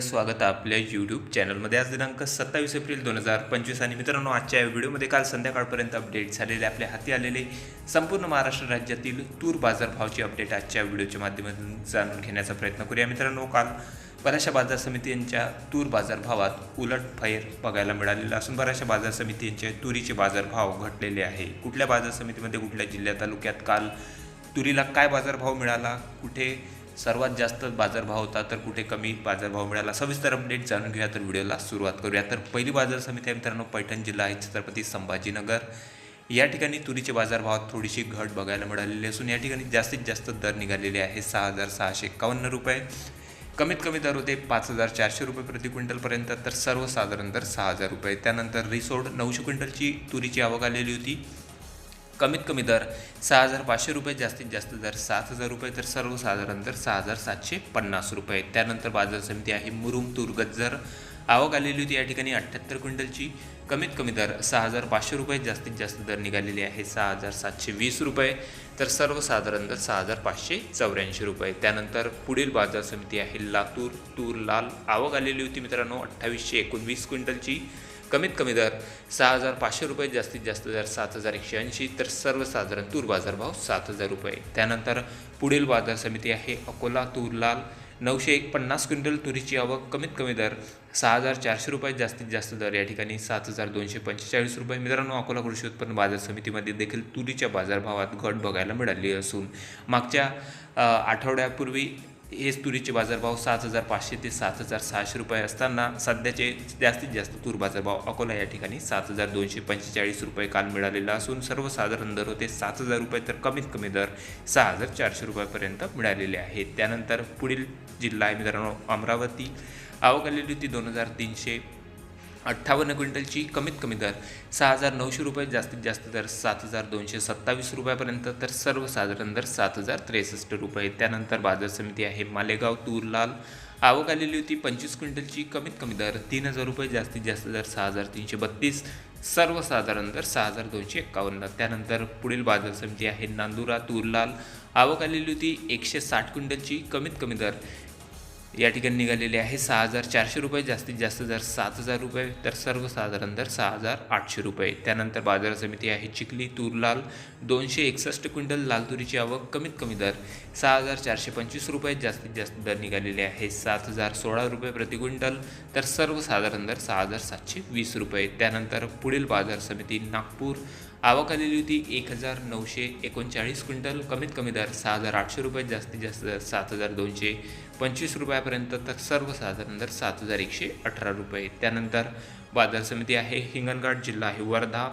स्वागत आहे आपल्या यूट्यूब चॅनलमध्ये आज दिनांक सत्तावीस एप्रिल दोन हजार पंचवीस आणि मित्रांनो आजच्या या व्हिडिओमध्ये काल संध्याकाळपर्यंत अपडेट झालेले आपल्या हाती आलेले संपूर्ण महाराष्ट्र राज्यातील तूर बाजारभावची अपडेट आजच्या व्हिडिओच्या माध्यमातून जाणून घेण्याचा प्रयत्न करूया. मित्रांनो काल बऱ्याचशा बाजार समित्यांच्या तूर बाजारभावात उलट फैर बघायला मिळालेला असून बऱ्याचशा बाजार समित्यांचे तुरीचे बाजारभाव घटलेले आहे. कुठल्या बाजार समितीमध्ये कुठल्या जिल्ह्या तालुक्यात काल तुरीला काय बाजारभाव मिळाला कुठे सर्वात जास्त बाजारभाव होता तर कुठे कमी बाजारभाव मिळाला? सविस्तर अपडेट जाणून घेऊया तर व्हिडिओला सुरुवात करूया. तर पहिली बाजार समिती आहे मित्रांनो पैठण जिल्हा आहे छत्रपती संभाजीनगर. या ठिकाणी तुरीचे बाजारभावात थोडीशी घट बघायला मिळालेली असून या ठिकाणी जास्तीत जास्त दर निघालेले आहे सहा हजार सहाशे एक्कावन्न रुपये. कमीत कमी दर होते पाच हजार चारशे रुपये प्रति क्विंटलपर्यंत तर सर्वसाधारण दर सहा हजार रुपये. त्यानंतर रिसोड नऊशे क्विंटलची तुरीची आवक आलेली होती. कमीत कमी दर सहा हजार पाचशे रुपये जास्तीत जास्त दर सात हजार रुपये तर सर्वसाधारण दर सहा हजार सातशे पन्नास रुपये. त्यानंतर बाजार समिती आहे मुरुम तूर गज्जर आवक आलेली होती या ठिकाणी अठ्ठ्याहत्तर क्विंटलची. कमीत कमी दर सहा हजार पाचशे रुपये जास्तीत जास्त दर निघालेली आहे सहा हजार सातशे वीस रुपये. तर सर्वसाधारण दर सहा हजार पाचशे चौऱ्याऐंशी रुपये. त्यानंतर पुढील बाजार समिती आहे लातूर तूर लाल. आवक आलेली होती मित्रांनो अठ्ठावीसशे एकोणवीस क्विंटलची. कमीत कमी दर सहा हजार पाचशे रुपये जास्तीत जास्त दर सात हजार एकशे ऐंशी तर सर्वसाधारण तूर बाजारभाव सात हजार रुपये. त्यानंतर पुढील बाजार समिती आहे अकोला तूर लाल नऊशे एक पन्नास क्विंटल तुरीची आवक कमीत कमी दर सहा हजार चारशे रुपये जास्तीत जास्त दर. या ठिकाणी सात हजार दोनशे पंचेचाळीस रुपये. मित्रांनो अकोला कृषी उत्पन्न बाजार समितीमध्ये देखील तुरीच्या बाजारभावात घट बघायला मिळाली असून मागच्या आठवड्यापूर्वी हेच तुरीचे बाजारभाव सात हजार पाचशे ते सात हजार सहाशे रुपये असताना सध्याचे जास्तीत जास्त तूर बाजारभाव अकोला या ठिकाणी सात हजार दोनशे पंचेचाळीस रुपये काल मिळालेला असून सर्वसाधारण दर होते सात हजार रुपये तर कमीत कमी दर सहा हजार चारशे रुपयापर्यंत मिळालेले आहेत. त्यानंतर पुढील जिल्हा आहे मित्रांनो अमरावती. आवक आलेली होती दोन हजार तीनशे. अठ्ठावन्न क्विंटलची कमीत कमी दर सहा हजार नऊशे रुपये जास्तीत जास्त दर सात हजार दोनशे सत्तावीस रुपयापर्यंत तर सर्वसाधारण दर सात हजार त्रेसष्ट रुपये. त्यानंतर बाजार समिती आहे मालेगाव तूर लाल आवक आलेली होती पंचवीस क्विंटलची कमीत कमी दर तीन हजार रुपये जास्तीत जास्त दर सहा हजार तीनशे बत्तीस. सर्वसाधारण दर सहा हजार दोनशे एक्कावन्न त्यानंतर पुढील बाजार समिती आहे नांदुरा तूर लाल आवक आलेली होती एकशे साठ क्विंटलची कमीत कमी दर या ठिकाणी निघालेले आहे सहा हजार चारशे रुपये जास्तीत जास्त दर सात हजार रुपये तर सर्वसाधारण दर सहा हजार आठशे रुपये. त्यानंतर बाजार समिती आहे चिखली तूर लाल दोनशे एकसष्ट क्विंटल लाल तुरीची आवक कमीत कमी दर सहा हजार चारशे पंचवीस रुपये जास्तीत जास्त दर निघालेले आहे सात हजार सोळा रुपये प्रति क्विंटल तर सर्वसाधारण दर सहा हजार सातशे वीस रुपये. त्यानंतर पुढील बाजार समिती नागपूर आवक आलेली होती एक हजार नऊशे एकोणचाळीस क्विंटल कमीत कमी दर सहा हजार आठशे रुपये जास्तीत जास्त दर सात हजार दोनशे पंचवीस रुपयापर्यंत तर सर्वसाधारण दर सात हजार एकशे अठरा रुपये. त्यानंतर बाजार समिती आहे हिंगणघाट जिल्हा आहे वर्धा.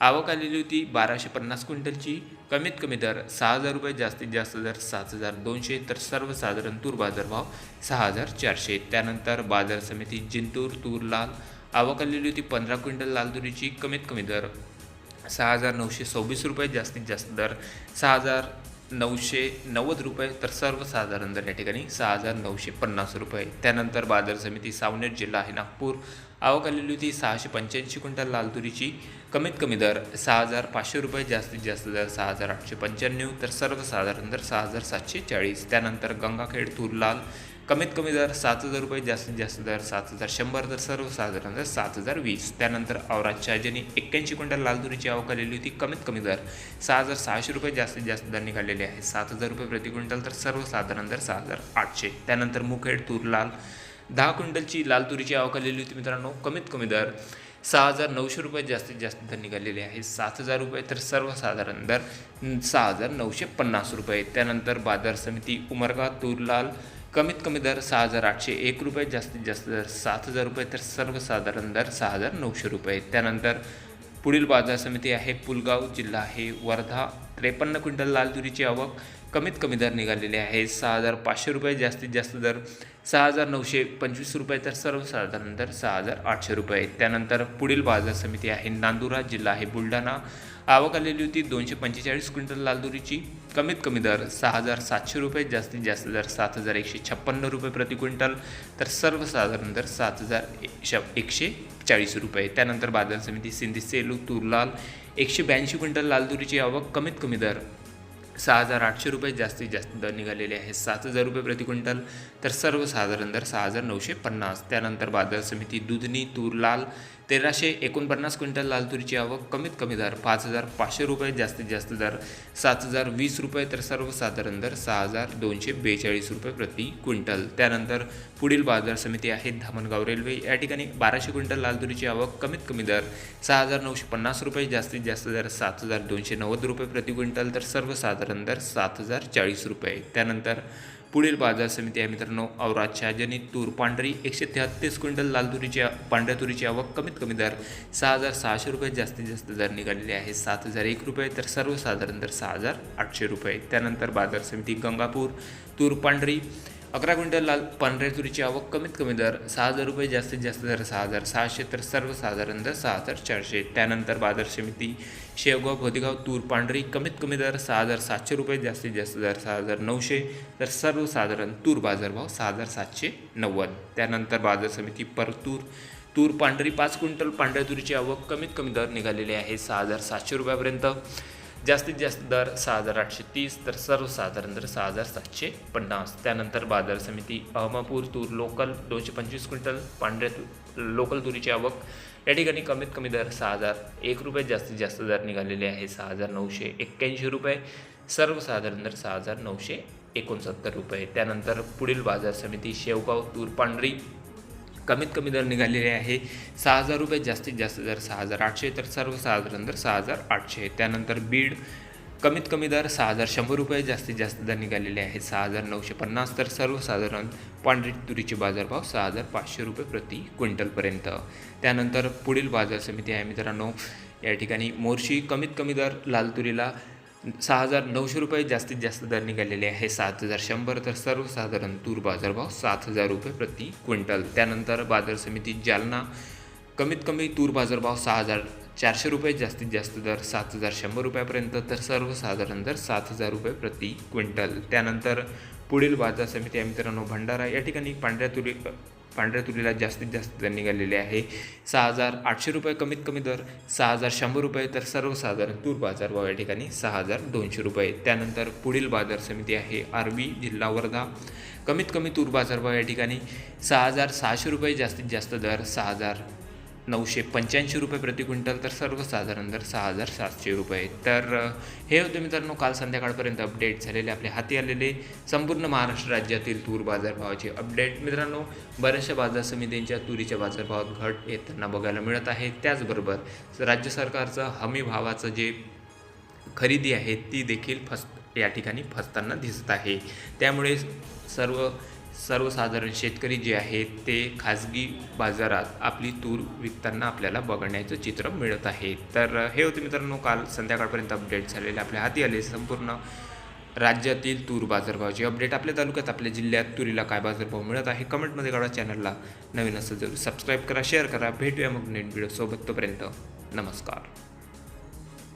आवक आलेली होती बाराशे पन्नास क्विंटलची कमीत कमी दर सहा हजार रुपये जास्तीत जास्त दर सात हजार दोनशे तर सर्वसाधारण तूर बाजारभाव सहा हजार चारशे. त्यानंतर बाजार समिती जिंतूर तूर लाल. आवक आलेली होती पंधरा क्विंटल लाल तुरीची कमीत कमी दर सहा हजार नऊशे सव्वीस रुपये जास्तीत जास्त दर सहा हजार नऊशे नव्वद रुपये तर सर्वसाधारण दर या ठिकाणी सहा हजार नऊशे पन्नास रुपये. त्यानंतर बाजार समिती सावनेर जिल्हा आहे नागपूर. आवक आलेली होती सहाशे पंच्याऐंशी क्विंटल लाल तुरीची. कमीत कमी दर सहा हजार पाचशे रुपये जास्तीत जास्त दर सहा हजार आठशे पंच्याण्णव तर सर्वसाधारण दर सहा हजार सातशे चाळीस. त्यानंतर गंगाखेड तूर लाल कमीत कमी दर सात हजार रुपये जास्तीत जास्त दर सात हजार शंभर तर सर्वसाधारण दर सात हजार वीस. त्यानंतर औरात शहाजनी एक्क्याऐंशी क्विंटल लाल तुरीची आवक आलेली होती कमीत कमी दर सहा हजार सहाशे रुपये जास्तीत जास्त दर निघालेले आहे सात हजार रुपये प्रति क्विंटल तर सर्वसाधारण दर सहा हजार आठशे. त्यानंतर मुखेड तूर लाल दहा क्विंटलची लाल तुरीची आवक आलेली होती मित्रांनो कमीत कमी दर सहा हजार नऊशे रुपये जास्तीत जास्त दर निघालेले आहे सात हजार रुपये तर सर्वसाधारण दर सहा हजार नऊशे पन्नास रुपये. त्यानंतर बाजार समिती उमरगा तूर लाल कमीत कमी दर सहा हजार आठशे एक रुपये जास्तीत जास्त दर सात हजार रुपये तर सर्वसाधारण दर सहा हजार नऊशे रुपये. त्यानंतर पुढील बाजार समिती आहे पुलगाव जिल्हा आहे वर्धा. त्रेपन्न क्विंटल लाल तुरीची आवक कमीत कमी दर निघालेले आहे. सहा हजार पाचशे रुपये जास्तीत जास्त दर सहा हजार नऊशे पंचवीस रुपये तर सर्वसाधारण दर सहा हजार आठशे रुपये. त्यानंतर पुढील बाजार समिती आहे नांदुरा जिल्हा आहे बुलढाणा. आवक आलेली होती दोनशे पंचेचाळीस क्विंटल लालदुरीची कमीत कमी दर सहा हजार सातशे रुपये जास्तीत जास्त दर सात हजार एकशे छप्पन्न रुपये प्रति क्विंटल तर सर्वसाधारण दर सात हजार श एकशे चाळीस रुपये. त्यानंतर बाजार समिती सिंधी सेलू तूर लाल एकशे ब्याऐंशी क्विंटल लालदुरीची आवक कमीत कमी दर सहा हजार आठशे रुपये जास्तीत जास्त दर निघालेले आहे सात हजार रुपये प्रति क्विंटल तर सर्वसाधारण दर सहा हजार नऊशे पन्नास. त्यानंतर बाजार समिती दुधनी तूर लाल तेराशे एकोणपन्नास क्विंटल लाल तुरीची आवक कमीत कमी दर पाच हजार पाचशे रुपये जास्तीत जास्त दर सात हजार वीस रुपये तर सर्वसाधारण दर सहा हजार दोनशे बेचाळीस रुपये प्रति क्विंटल. त्यानंतर पुढील बाजार समिती आहे धामणगाव रेल्वे. या ठिकाणी बाराशे क्विंटल लाल तुरीची आवक कमीत कमी दर सहा हजार नऊशे पन्नास रुपये जास्तीत जास्त दर सात हजार दोनशे नव्वद रुपये प्रति क्विंटल तर सर्वसाधारण दर सात हजार चाळीस रुपये. त्यानंतर पुढील बाजार समिती आहे मित्रांनो औराद शहाजनी तूर पांढरी एकशे तेहत्तीस क्विंटल लाल तुरीची पांढऱ्या तुरीची आवक कमीत कमी दर सहा हजार सहाशे रुपये जास्तीत जास्त दर निघालेले आहे. सात हजार एक रुपये तर सर्वसाधारण दर सहा हजार आठशे रुपये. त्यानंतर बाजार समिती गंगापूर तूर पांढरी अकरा क्विंटल लाल पांढऱ्या तुरीची आवक कमीत कमी दर सहा हजार रुपये जास्तीत जास्त दर सहा हजार सहाशे तर सर्वसाधारण दर सहा हजार चारशे. त्यानंतर बाजार समिती शेवगाव भोदेगाव तूर पांढरी कमीत कमी दर सहा हजार सातशे रुपये जास्तीत जास्त दर सहा हजार नऊशे. तर सर्वसाधारण तूर बाजारभाव सहा हजार सातशे नव्वद. त्यानंतर बाजार समिती परतूर तूर पांढरी पाच क्विंटल पांढऱ्या तुरीची आवक कमीत कमी दर निघालेली आहे सहा हजार सातशे रुपयापर्यंत. जास्तीत जास्त दर सहा हजार आठशे तीस तर सर्वसाधारण दर सहा हजार सातशे पन्नास. त्यानंतर बाजार समिती अहमापूर तूर लोकल दोनशे पंचवीस क्विंटल पांढऱ्या तू लोकल तुरीची आवक. या ठिकाणी कमीत कमी दर सहा हजार एक रुपये जास्तीत जास्त दर निघालेले आहे सहा हजार नऊशे एक्क्याऐंशी रुपये. सर्वसाधारण दर सहा हजार नऊशे एकोणसत्तर रुपये. त्यानंतर पुढील बाजार समिती शेवगाव तूर पांढरी कमीत कमी दर निघालेले आहे. सहा हजार रुपये जास्तीत जास्त दर सहा हजार आठशे तर सर्वसाधारण दर सहा हजार आठशे. त्यानंतर बीड कमीत कमी दर सहा हजार शंभर रुपये जास्तीत जास्त दर निघालेले आहेत सहा हजार नऊशे पन्नास तर सर्वसाधारण पांढरी तुरीचे बाजारभाव सहा हजार पाचशे रुपये प्रति क्विंटलपर्यंत. त्यानंतर पुढील बाजार समिती आहे मित्रांनो. या ठिकाणी मोर्शी कमीत कमी दर लाल तुरीला सहा हजार नऊशे रुपये जास्तीत जास्त दर निघालेले आहे. सात हजार शंभर तर सर्वसाधारण तूर बाजारभाव सात हजार रुपये प्रति क्विंटल. त्यानंतर बाजार समिती जालना कमीत कमी तूर बाजारभाव सहा हजार चारशे रुपये जास्तीत जास्त दर सात हजार शंभर रुपयापर्यंत तर सर्वसाधारण दर सात हजार रुपये प्रति क्विंटल. त्यानंतर पुढील बाजार समिती आहे मित्रांनो भंडारा. या ठिकाणी पांढऱ्या तुरी पांढऱ्या तुरीला जास्तीत जास्त दर निघालेले आहे. सहा हजार आठशे रुपये कमीत कमी दर सहा हजार शंभर रुपये तर सर्वसाधारण तूर बाजारभाव या ठिकाणी सहा हजार दोनशे रुपये. त्यानंतर पुढील बाजार समिती आहे आरबी जिल्हा वर्धा. कमीत कमी तूर बाजारभाव या ठिकाणी सहा हजार सहाशे रुपये जास्तीत जास्त दर सहा हजार नऊशे पंच्याऐंशी रुपये प्रति क्विंटल तर सर्वसाधारण दर सहा हजार सातशे रुपये. तर हे होते मित्रांनो काल संध्याकाळपर्यंत अपडेट झालेले आपल्या हाती आलेले संपूर्ण महाराष्ट्र राज्यातील तूर बाजारभावाचे अपडेट मित्रांनो बऱ्याचशा बाजार समितींच्या तुरीच्या बाजारभावात घट येताना बघायला मिळत आहे. त्याचबरोबर राज्य सरकारचं हमी भावाचं जे खरेदी आहे ती देखील फस या ठिकाणी फसताना दिसत आहे. त्यामुळे सर्व सर्वसाधारण शेतकरी जे आहेत ते खाजगी बाजारात आपली तूर विकताना आपल्याला बघण्याचं चित्र मिळत आहे. तर हे होते मित्रांनो काल संध्याकाळपर्यंत अपडेट झालेले आपल्या हाती आले संपूर्ण राज्यातील तूर बाजारभावाची अपडेट आपल्या तालुक्यात आपल्या जिल्ह्यात तुरीला काय बाजारभाव मिळत आहे कमेंटमध्ये काढा चॅनलला नवीन असं जरूर सबस्क्राईब करा शेअर करा. भेटूया मग नेट व्हिडिओसोबत तोपर्यंत नमस्कार.